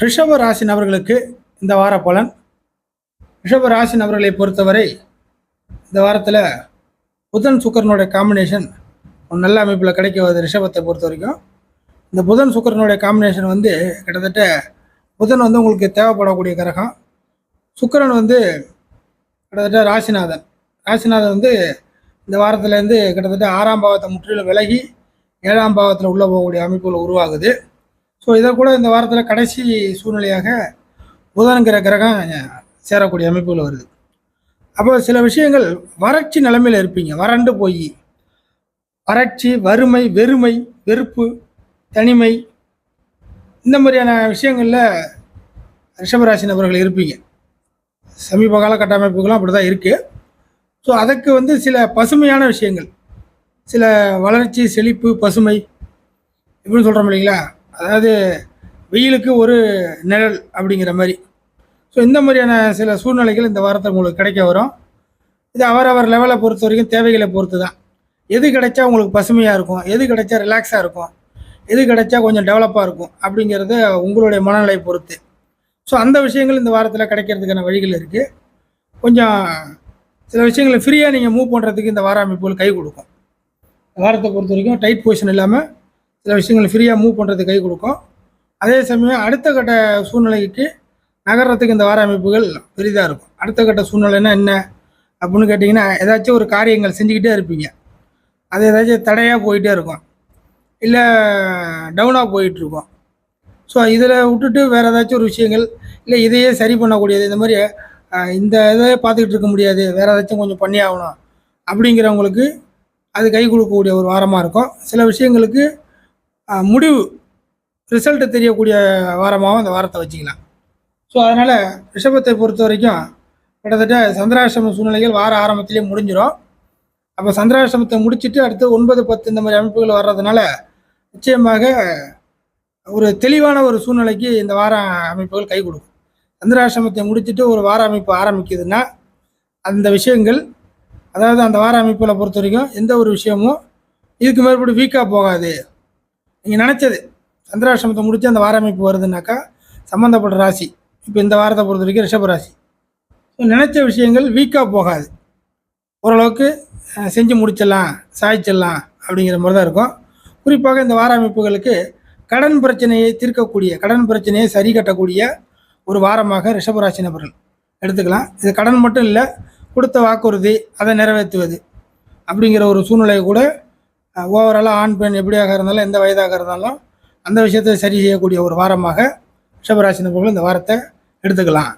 ரிஷப ராசி நபர்களுக்கு இந்த வார பலன். ரிஷப ராசி நபர்களை பொறுத்தவரை இந்த வாரத்தில் புதன் சுக்கரனுடைய காம்பினேஷன் ஒரு நல்ல அமைப்பில் கிடைக்க வருது ரிஷபத்தை பொறுத்த வரைக்கும். இந்த புதன் சுக்கரனுடைய காம்பினேஷன் வந்து கிட்டத்தட்ட புதன் வந்து உங்களுக்கு தேவைப்படக்கூடிய கிரகம். சுக்கிரன் வந்து கிட்டத்தட்ட ராசிநாதன். ராசிநாதன் வந்து இந்த வாரத்துலேருந்து கிட்டத்தட்ட ஆறாம் பாவத்தை முற்றிலும் விலகி ஏழாம் பாவத்தில் உள்ளே போகக்கூடிய அமைப்புகள் உருவாகுது. ஸோ இதை கூட இந்த வாரத்தில் கடைசி சூழ்நிலையாக புதன்கிற கிரகம் சேரக்கூடிய அமைப்புகள் வருது. அப்போ சில விஷயங்கள் வறட்சி நிலைமையில் இருப்பீங்க. வறண்டு போய். வறட்சி வறுமை வெறுமை வெறுப்பு தனிமை இந்த மாதிரியான விஷயங்களில் ரிஷபராசி நபர்கள் இருப்பீங்க. சமீப கால கட்டமைப்புகளும் அப்படி தான் இருக்குது ஸோ அதுக்கு வந்து சில பசுமையான விஷயங்கள். சில வளர்ச்சி செழிப்பு பசுமை இப்படின்னு சொல்கிறோம் இல்லைங்களா? அதாவது வெயிலுக்கு ஒரு நிழல் அப்படிங்கிற மாதிரி. ஸோ இந்த மாதிரியான சில சூழ்நிலைகள் இந்த வாரத்தில் உங்களுக்கு கிடைக்க வரும். இது அவரவர் லெவலை பொறுத்த வரைக்கும் தேவைகளை பொறுத்து தான். எது கிடைச்சா உங்களுக்கு பசுமையாக இருக்கும் எது கிடைச்சா ரிலாக்ஸாக இருக்கும் எது கிடைச்சா கொஞ்சம் டெவலப்பாக இருக்கும் அப்படிங்கிறது உங்களுடைய மனநிலை பொறுத்து. ஸோ அந்த விஷயங்கள் இந்த வாரத்தில் கிடைக்கிறதுக்கான வழிகள் இருக்குது கொஞ்சம் சில விஷயங்களை ஃப்ரீயாக நீங்கள் மூவ் பண்ணுறதுக்கு இந்த வார அமைப்புகள் கை கொடுக்கும். வாரத்தை பொறுத்த வரைக்கும் டைட் பொசிஷன் இல்லாமல் சில விஷயங்கள் ஃப்ரீயாக மூவ் பண்ணுறதுக்கு கை கொடுக்கும். அதே சமயம் அடுத்த கட்ட சூழ்நிலைக்கு நகர்றதுக்கு இந்த வார அமைப்புகள் பெரிதாக இருக்கும். அடுத்த கட்ட சூழ்நிலைன்னா என்ன? அப்படின்னு கேட்டிங்கன்னா ஏதாச்சும் ஒரு காரியங்கள் செஞ்சுக்கிட்டே இருப்பீங்க. அது ஏதாச்சும் தடையாக போயிட்டே இருக்கும். இல்லை டவுனாக போயிட்டுருக்கும் ஸோ இதில் விட்டுட்டு வேறு ஏதாச்சும் ஒரு விஷயங்கள் இல்லை இதையே சரி பண்ணக்கூடியது இந்த மாதிரி இந்த இதை பார்த்துக்கிட்டு இருக்க முடியாது வேறு ஏதாச்சும் கொஞ்சம் பண்ணி ஆகணும் அப்படிங்கிறவங்களுக்கு அது கை கொடுக்கக்கூடிய ஒரு வாரமாக இருக்கும். சில விஷயங்களுக்கு முடிவு ரிசல்ட்டு தெரியக்கூடிய வாரமாகவும் அந்த வாரத்தை வச்சுக்கலாம். ஸோ அதனால் ரிஷபத்தை பொறுத்த வரைக்கும் கிட்டத்தட்ட சந்திராசிரம சூழ்நிலைகள் வார ஆரம்பத்திலேயே முடிஞ்சிடும் அப்போ சந்திராசிரமத்தை முடிச்சுட்டு அடுத்து ஒன்பது பத்து இந்த மாதிரி அமைப்புகள் வர்றதுனால நிச்சயமாக ஒரு தெளிவான ஒரு சூழ்நிலைக்கு இந்த வார அமைப்புகள் கை கொடுக்கும். சந்திராசிரமத்தை முடிச்சுட்டு ஒரு வார அமைப்பு ஆரம்பிக்குதுன்னா அந்த விஷயங்கள் அதாவது அந்த வார அமைப்புகளை பொறுத்த வரைக்கும் எந்த ஒரு விஷயமும் இதுக்கு மேற்படி வீக்காக போகாது. நீங்கள் நினச்சது. சந்திராஷ்டமத்தை முடித்து அந்த வார அமைப்பு வருதுனாக்கா சம்மந்தப்பட்ட ராசி. இப்போ இந்த வாரத்தை பொறுத்த வரைக்கும் ரிஷப ராசி. ஸோ நினச்ச விஷயங்கள் வீக்காக போகாது. ஓரளவுக்கு செஞ்சு முடிச்சிடலாம் சாய்ச்சிடலாம் அப்படிங்கிற மாதிரி தான் இருக்கும். குறிப்பாக இந்த வார அமைப்புகளுக்கு கடன் பிரச்சனையை தீர்க்கக்கூடிய கடன் பிரச்சனையை சரி கட்டக்கூடிய ஒரு வாரமாக ரிஷபராசி நபர்கள் எடுத்துக்கலாம். இது கடன் மட்டும் இல்லை கொடுத்த வாக்குறுதி அதை நிறைவேற்றுவது அப்படிங்கிற ஒரு சூழ்நிலையை கூட ஓவராலாக ஆண் பெண் எப்படியாக இருந்தாலும் எந்த வயதாக இருந்தாலும் அந்த விஷயத்தை சரி செய்யக்கூடிய ஒரு வாரமாக ரிஷபராசி நபர்கள் இந்த வாரத்தை எடுத்துக்கலாம்.